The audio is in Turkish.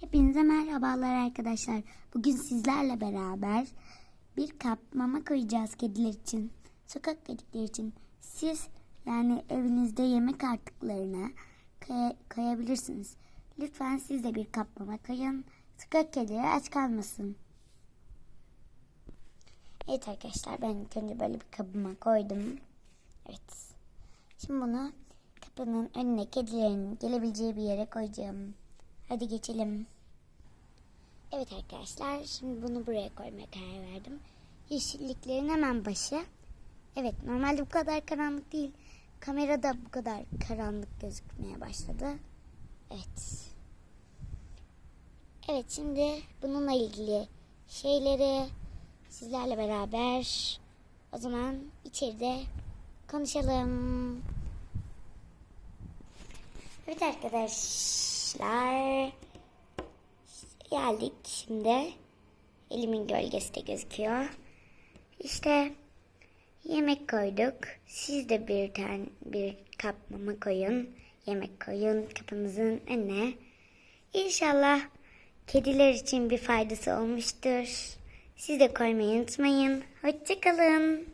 Hepinize merhabalar arkadaşlar. Bugün sizlerle beraber bir kap mama koyacağız kediler için. Sokak kedileri için. Siz yani evinizde yemek artıklarına koy- koyabilirsiniz. Lütfen siz de bir kap mama koyun. Sokak kedileri aç kalmasın. Evet arkadaşlar ben önce böyle bir kabıma koydum. Evet. Şimdi bunu kapının önüne kedilerin gelebileceği bir yere koyacağım. Hadi geçelim. Evet arkadaşlar şimdi bunu buraya koymaya karar verdim. Yeşilliklerin hemen başı. Evet normalde bu kadar karanlık değil. Kamerada bu kadar karanlık gözükmeye başladı. Evet. Evet şimdi bununla ilgili şeyleri sizlerle beraber o zaman içeride konuşalım. Evet arkadaşlar. Geldik şimdi. Elimin gölgesi de gözüküyor. İşte yemek koyduk. Siz de bir tane bir kap mama koyun. Yemek koyun kapınızın önüne. İnşallah kediler için bir faydası olmuştur. Siz de koymayı unutmayın. Hoşçakalın.